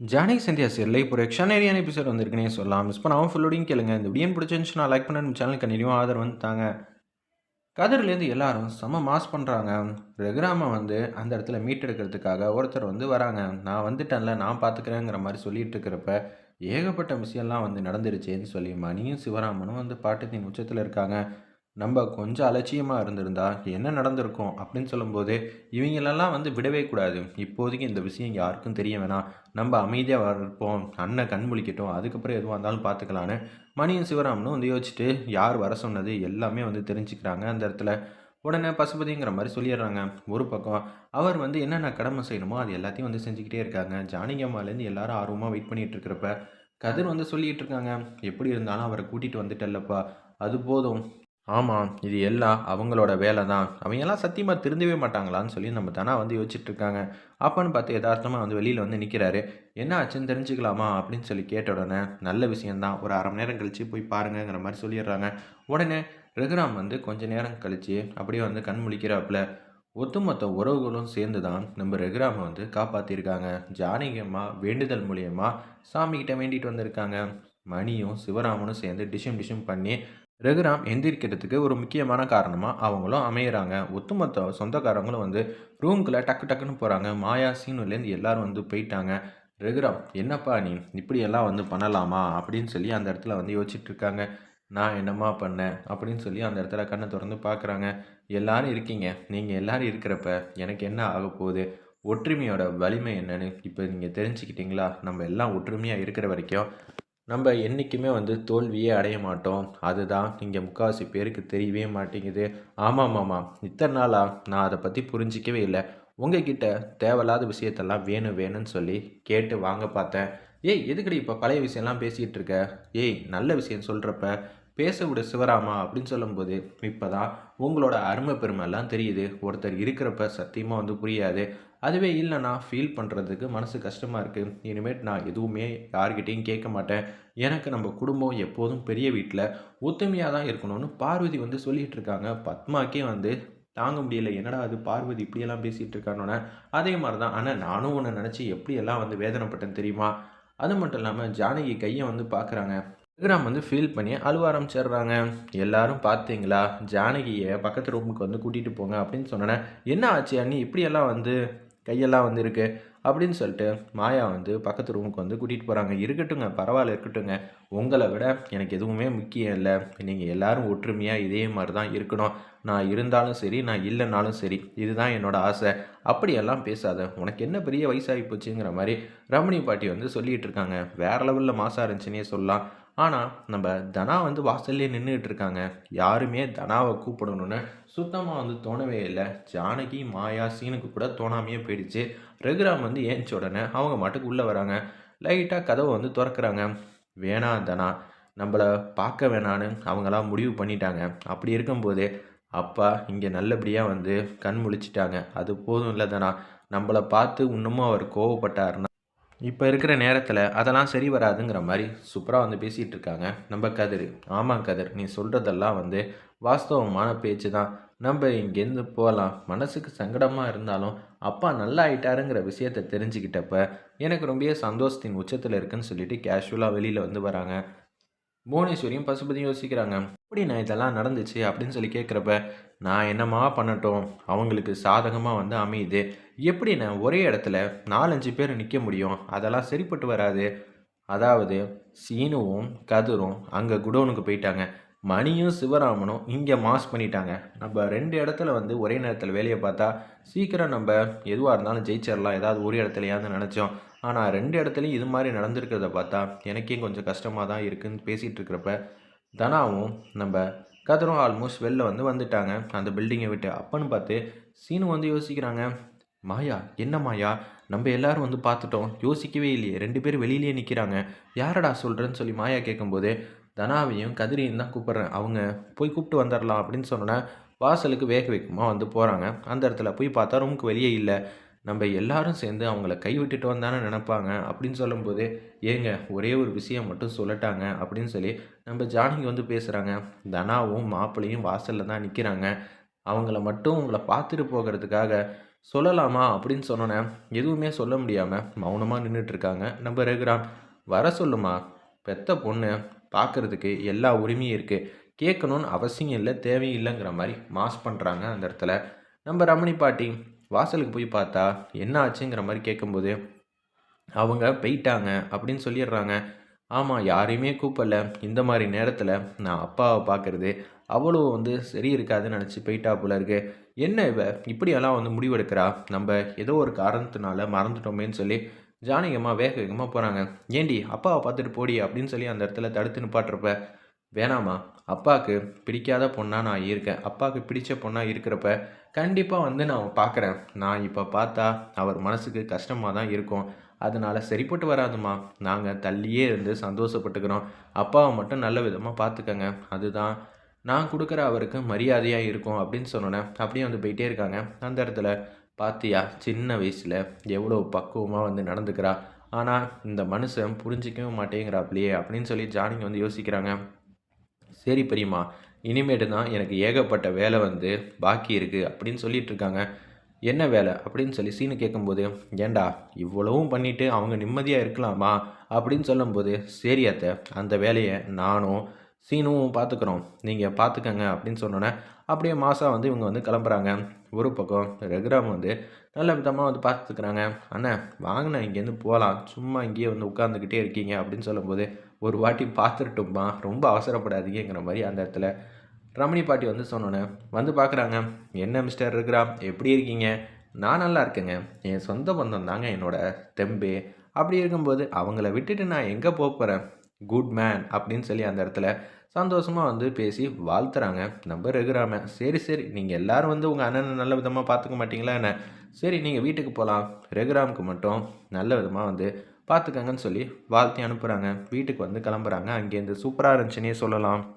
Janaki Sandhya serial இப்போ ஒரு எக்ஸ்ட்ரானரியான episode வந்திருக்குனே சொல்லலாம். மிஸ் பண்ணாமல் ஃபுல்லோடையும் கேளுங்க. இந்த வீடியோ பிடிச்சிருந்துச்சுன்னா லைக் பண்ண நம்ம சேனல் கண்டினியூ ஆதரவு வந்து தாங்க. கதிர்லேருந்து எல்லாரும் செம மாஸ் பண்ணுறாங்க ரகுராமை வந்து அந்த இடத்துல மீட் எடுக்கிறதுக்காக ஒருத்தர் வந்து வராங்க. நான் வந்துட்டேன்ல நான் பார்த்துக்கிறேங்கிற மாதிரி சொல்லிட்டு இருக்கிறப்ப ஏகப்பட்ட விஷயம்லாம் வந்து நடந்துருச்சேன்னு சொல்லி மணியும் சிவராமனும் வந்து பாட்டத்தின் உச்சத்தில் இருக்காங்க. நம்ம கொஞ்சம் அலட்சியமாக இருந்திருந்தா என்ன நடந்திருக்கும் அப்படின்னு சொல்லும்போது இவங்களெல்லாம் வந்து விடவே கூடாது. இப்போதைக்கு இந்த விஷயம் யாருக்கும் தெரிய வேணாம். நம்ம அமைதியாக இருப்போம் அண்ணன் கண் முழிக்கட்டும். அதுக்கப்புறம் எதுவாக இருந்தாலும் பார்த்துக்கலான்னு மணியும் சிவராமனும் வந்து யோசிச்சுட்டு யார் வர சொன்னது எல்லாமே வந்து தெரிஞ்சுக்கிறாங்க. அந்த இடத்துல உடனே பசுபதிங்கிற மாதிரி சொல்லிடுறாங்க. ஒரு பக்கம் அவர் வந்து என்னென்ன கடமை செய்யணுமோ அது எல்லாத்தையும் வந்து செஞ்சுக்கிட்டே இருக்காங்க. ஜானகி அம்மாலேருந்து எல்லாரும் ஆர்வமாக வெயிட் பண்ணிகிட்டு இருக்கிறப்ப கதிர் வந்து சொல்லிகிட்டு இருக்காங்க. எப்படி இருந்தாலும் அவரை கூட்டிகிட்டு வந்துட்டல்லப்பா அது போதும். ஆமாம் இது எல்லாம் அவங்களோட வேலை தான் அவங்கெல்லாம் சத்தியமாக திருந்தவே மாட்டாங்களான்னு சொல்லி நம்ம தானே வந்து யோசிச்சுட்டு இருக்காங்க அப்பன்னு பார்த்து யதார்த்தமாக வந்து வெளியில் வந்து நிற்கிறாரு என்ன ஆச்சுன்னு தெரிஞ்சுக்கலாமா? அப்படின்னு சொல்லி கேட்ட உடனே நல்ல விஷயந்தான் ஒரு அரை மணி நேரம் கழித்து போய் பாருங்கங்கிற மாதிரி சொல்லிடுறாங்க. உடனே ரகுராம் வந்து கொஞ்ச நேரம் கழித்து அப்படியே வந்து கண் முழிக்கிறாப்புல. ஒட்டுமொத்த உறவுகளும் சேர்ந்து தான் நம்ம ரகுராமை வந்து காப்பாற்றிருக்காங்க ஜானகியம்மா வேண்டுதல் மூலியமாக சாமிக்கிட்ட வேண்டிட்டு வந்திருக்காங்க. மணியும் சிவராமனும் சேர்ந்து டிஷம் டிஷம் பண்ணி ரகுராம் எந்திரிக்கிறதுக்கு ஒரு முக்கியமான காரணமாக அவங்களும் அமையிறாங்க. ஒட்டுமொத்த சொந்தக்காரங்களும் வந்து ரூம்குள்ளே டக்கு டக்குன்னு போகிறாங்க மாயா சீனுலேருந்து எல்லாரும் வந்து போயிட்டாங்க. ரகுராம் என்னப்பா நீ இப்படியெல்லாம் வந்து பண்ணலாமா? அப்படின்னு சொல்லி அந்த இடத்துல வந்து யோசிச்சுட்டு இருக்காங்க நான் என்னம்மா பண்ணேன்? அப்படின்னு சொல்லி அந்த இடத்துல கண்ணை திறந்து பார்க்குறாங்க எல்லாரும் இருக்கீங்க. நீங்கள் எல்லாரும் இருக்கிறப்ப எனக்கு என்ன ஆக போகுது? ஒற்றுமையோட வலிமை என்னன்னு இப்போ நீங்கள் தெரிஞ்சுக்கிட்டீங்களா? நம்ம எல்லாம் ஒற்றுமையாக இருக்கிற வரைக்கும் நம்ம என்றைக்குமே வந்து தோல்வியே அடைய மாட்டோம். அதுதான் இங்கே முக்கால்வாசி பேருக்கு தெரியவே மாட்டேங்குது. ஆமாம் ஆமாம் இத்தனை நாளாக நான் அதை பற்றி புரிஞ்சிக்கவே இல்லை. உங்ககிட்ட தேவையில்லாத விஷயத்தெல்லாம் வேணும் வேணும்னு சொல்லி கேட்டு வாங்க பார்த்தேன். ஏய் எதுக்கடி இப்போ பழைய விஷயம்லாம் பேசிகிட்டு இருக்க? ஏய் நல்ல விஷயம் சொல்கிறப்ப பேச விட சிவராமா அப்படின்னு சொல்லும்போது இப்போ தான் உங்களோட அருமை பெருமைலாம் தெரியுது. ஒருத்தர் இருக்கிறப்ப சத்தியமாக வந்து புரியாது. அதுவே இல்லைனா ஃபீல் பண்ணுறதுக்கு மனசு கஷ்டமாக இருக்குது இனிமேட் நான் எதுவுமே யார்கிட்டையும் கேட்க மாட்டேன். எனக்கு நம்ம குடும்பம் எப்போதும் பெரிய வீட்டில் ஒத்துமையாக தான் இருக்கணும்னு பார்வதி வந்து சொல்லிகிட்டு இருக்காங்க. பத்மாக்கே வந்து தாங்க முடியல. என்னடா அது? பார்வதி இப்படியெல்லாம் பேசிகிட்டு இருக்கானோன்னே அதே மாதிரி தான் ஆனால் நானும் ஒன்று நினச்சி எப்படியெல்லாம் வந்து வேதனைப்பட்டேன் தெரியுமா? அது மட்டும் இல்லாமல் ஜானகி கையை வந்து பார்க்குறாங்க விக்ரம் வந்து ஃபீல் பண்ணி அழுவ ஆரம்பிச்சிடுறாங்க. எல்லாரும் பார்த்தீங்களா ஜானகியை பக்கத்து ரூமுக்கு வந்து கூட்டிகிட்டு போங்க அப்படின்னு சொன்னேன் என்ன ஆச்சு அண்ணி? இப்படியெல்லாம் வந்து கையெல்லாம் வந்துருக்கு அப்படின்னு சொல்லிட்டு மாயா வந்து பக்கத்து ரூமுக்கு வந்து கூட்டிகிட்டு போகிறாங்க இருக்கட்டுங்க பரவாயில்ல இருக்கட்டுங்க. உங்களை விட எனக்கு எதுவுமே முக்கியம் இல்லை. நீங்கள் எல்லோரும் ஒற்றுமையாக இதே மாதிரி தான் இருக்கணும். நான் இருந்தாலும் சரி நான் இல்லைனாலும் சரி இதுதான் என்னோடய ஆசை. அப்படியெல்லாம் பேசாத. உனக்கு என்ன பெரிய வயசாகி போச்சுங்கிற மாதிரி ரமணி பாட்டி வந்து சொல்லிகிட்டு இருக்காங்க. வேறு லெவலில் மாசாக இருந்துச்சுன்னே சொல்லலாம். ஆனால் நம்ம தனா வந்து வாசல்லே நின்றுட்டு இருக்காங்க யாருமே தனாவை கூப்பிடணும்னு சுத்தமாக வந்து தோணவே இல்லை. ஜானகி மாயா சீனுக்கு கூட தோணாமையே போயிடுச்சு. ரகுராம் வந்து ஏஞ்ச உடனே அவங்க மாட்டுக்கு உள்ளே வராங்க. லைட்டாக கதவை வந்து திறக்கிறாங்க. வேணாம் தனா நம்மளை பார்க்க வேணான்னு அவங்களாம் முடிவு பண்ணிட்டாங்க. அப்படி இருக்கும்போது அப்பா இங்கே நல்லபடியாக வந்து கண் முழிச்சிட்டாங்க. அது போதும் இல்லை தானா. நம்மளை பார்த்து இன்னமும் அவர் கோவப்பட்டாருன்னா இப்போ இருக்கிற நேரத்தில் அதெல்லாம் சரி வராதுங்கிற மாதிரி சூப்பராக வந்து பேசிகிட்டு இருக்காங்க. நம்ம கதிர். ஆமாம் கதிர் நீ சொல்கிறதெல்லாம் வந்து வாஸ்தவமான பேச்சு தான் நம்ம இங்கேருந்து போகலாம் மனசுக்கு சங்கடமாக இருந்தாலும் அப்பா நல்லா ஆயிட்டாருங்கிற விஷயத்தை தெரிஞ்சுக்கிட்டப்ப எனக்கு ரொம்ப சந்தோஷத்தின் உச்சத்தில் இருக்குன்னு சொல்லிட்டு கேஷுவலாக வெளியில் வந்து வராங்க. புவனேஸ்வரியும் பசுபதியும் யோசிக்கிறாங்க எப்படி நான் இதெல்லாம் நடந்துச்சு? அப்படின்னு சொல்லி கேட்குறப்ப நான் என்னமா பண்ணட்டும்? அவங்களுக்கு சாதகமாக வந்து அமையுது. எப்படி நான் ஒரே இடத்துல நாலஞ்சு பேர் நிற்க முடியும்? அதெல்லாம் சரிப்பட்டு வராது. அதாவது சீனுவும் கதிரும் அங்கே குடோனுக்கு போயிட்டாங்க. மணியும் சிவராமனும் இங்கே மாஸ் பண்ணிட்டாங்க. நம்ம ரெண்டு இடத்துல வந்து ஒரே நேரத்தில் வேலையை பார்த்தா சீக்கிரம் நம்ம எதுவாக இருந்தாலும் ஜெயிச்சிடலாம். ஏதாவது ஒரு இடத்துலையாவது நினச்சோம். ஆனால் ரெண்டு இடத்துலையும் இது மாதிரி நடந்திருக்கிறத பார்த்தா எனக்கே கொஞ்சம் கஷ்டமாக தான் இருக்குதுன்னு பேசிகிட்டு இருக்கிறப்ப தனாவும் நம்ம கதரும் ஆல்மோஸ்ட் வெளில வந்து வந்துட்டாங்க. அந்த பில்டிங்கை விட்டு அப்பன்னு பார்த்து சீனு வந்து யோசிக்கிறாங்க மாயா என்ன மாயா? நம்ம எல்லாரும் வந்து பார்த்துட்டோம். யோசிக்கவே இல்லையே. ரெண்டு பேரும் வெளியிலேயே நிற்கிறாங்க யாரடா சொல்கிறேன்னு சொல்லி மாயா கேட்கும்போது தனாவையும் கதிரியும் தான் கூப்பிட்றேன். அவங்க போய் கூப்பிட்டு வந்துடலாம் அப்படின்னு சொன்னோன்னே வாசலுக்கு வேக வேகமாக வந்து போகிறாங்க அந்த இடத்துல போய் பார்த்தா ரூமுக்கு வெளியே இல்லை. நம்ம எல்லாரும் சேர்ந்து அவங்கள கை விட்டுட்டு வந்தானே நினப்பாங்க. அப்படின்னு சொல்லும்போது ஏங்க ஒரே ஒரு விஷயம் மட்டும் சொல்லட்டாங்க அப்படின்னு சொல்லி நம்ம ஜானகி வந்து பேசுகிறாங்க தனாவும் மாப்பிள்ளையும் வாசலில் தான் நிற்கிறாங்க அவங்கள மட்டும் உங்களை பார்த்துட்டு போகிறதுக்காக சொல்லலாமா அப்படின்னு சொன்னோன்னே எதுவுமே சொல்ல முடியாமல் மௌனமாக நின்றுட்டுருக்காங்க நம்ம ரகுராம் வர சொல்லுமா? பெத்த பொண்ணு பார்க்குறதுக்கு எல்லா உரிமையும் இருக்குது கேட்கணுன்னு அவசியம் இல்லை தேவையில்லைங்கிற மாதிரி மாஸ் பண்ணுறாங்க அந்த இடத்துல. நம்ம ரமணி பாட்டி வாசலுக்கு போய் பார்த்தா என்ன ஆச்சுங்கிற மாதிரி கேட்கும்போது அவங்க போயிட்டாங்க அப்படின்னு சொல்லிடுறாங்க. ஆமாம் யாரையுமே கூப்பிடல. இந்த மாதிரி நேரத்தில் நான் அப்பாவை பார்க்குறது அவ்வளோ வந்து சரி இருக்காதுன்னு நினச்சி போயிட்டா போல இருக்கு. என்ன இவ இப்படியெல்லாம் வந்து முடிவெடுக்கிறா? நம்ம ஏதோ ஒரு காரணத்தினால மறந்துட்டோமேன்னு சொல்லி ஜானகமாக வேக வேகமாக போகிறாங்க ஏண்டி அப்பாவை பார்த்துட்டு போடி அப்படின்னு சொல்லி அந்த இடத்துல தடுத்து நிப்பாட்டுறப்ப வேணாமா அப்பாவுக்கு பிடிக்காத பொண்ணாக நான் இருக்கேன். அப்பாவுக்கு பிடிச்ச பொண்ணாக இருக்கிறப்ப கண்டிப்பாக வந்து நான் பார்க்குறேன். நான் இப்போ பார்த்தா அவர் மனசுக்கு கஷ்டமாக தான் இருக்கும். அதனால் சரிப்பட்டு வராதுமா நாங்கள் தள்ளியே இருந்து சந்தோஷப்பட்டுக்கிறோம். அப்பாவை மட்டும் நல்ல விதமாக பார்த்துக்கங்க. அதுதான் நான் கொடுக்குற அவருக்கு மரியாதையாக இருக்கும் அப்படின்னு சொன்னோன்னே அப்படியே வந்து போயிட்டே இருக்காங்க. அந்த இடத்துல பாத்தியா சின்ன வயசில் எவ்வளோ பக்குவமாக வந்து நடந்துக்கிறா. ஆனால் இந்த மனுஷன் புரிஞ்சிக்கவே மாட்டேங்கிறாப்லையே அப்படின்னு சொல்லி ஜானிங்க வந்து யோசிக்கிறாங்க. சரி பெரியம்மா இனிமேட்டு தான் எனக்கு ஏகப்பட்ட வேலை வந்து பாக்கி இருக்குது அப்படின்னு சொல்லிட்டு இருக்காங்க. என்ன வேலை அப்படின்னு சொல்லி சீனு கேட்கும்போது ஏண்டா இவ்வளவும் பண்ணிவிட்டு அவங்க நிம்மதியாக இருக்கலாமா அப்படின்னு சொல்லும்போது சரி அத்தை அந்த வேலையை நானும் சீனும் பார்த்துக்குறோம் நீங்கள் பார்த்துக்கங்க அப்படின்னு சொன்னோன்னே அப்படியே மாதம் வந்து இவங்க வந்து கிளம்புறாங்க. ஒரு பக்கம் ரகுராம் வந்து நல்ல விதமாக வந்து பார்த்துக்கிறாங்க அண்ணன் வாங்கினேன் இங்கேருந்து போகலாம் சும்மா இங்கேயே வந்து உட்காந்துக்கிட்டே இருக்கீங்க அப்படின்னு சொல்லும்போது ஒரு வாட்டி பார்த்துருட்டோம்மா ரொம்ப அவசரப்படாதீங்கிற மாதிரி அந்த இடத்துல ரமணி பாட்டி வந்து சொன்னோன்னே வந்து பார்க்குறாங்க. என்ன மிஸ்டர் இருக்கிறா? எப்படி இருக்கீங்க? நான் நல்லா இருக்கேங்க. என் சொந்த பந்தம் தாங்க என்னோட தெம்பே. அப்படி இருக்கும்போது அவங்கள விட்டுட்டு நான் எங்கே போக போகிறேன் குட் மேன் அப்படின்னு சொல்லி அந்த இடத்துல சந்தோஷமாக வந்து பேசி வாழ்த்துறாங்க. நம்ம ரெகுராம சரி சரி. நீங்கள் எல்லோரும் வந்து உங்கள் அண்ணனை நல்ல விதமாக பார்த்துக்க மாட்டிங்களா என்ன? சரி நீங்கள் வீட்டுக்கு போகலாம் ரெகுராமுக்கு மட்டும் நல்ல விதமாக வந்து பார்த்துக்கங்கன்னு சொல்லி வாழ்த்தி அனுப்புகிறாங்க வீட்டுக்கு வந்து கிளம்புறாங்க. அங்கேருந்து சூப்பராக இருந்துச்சுன்னே சொல்லலாம்.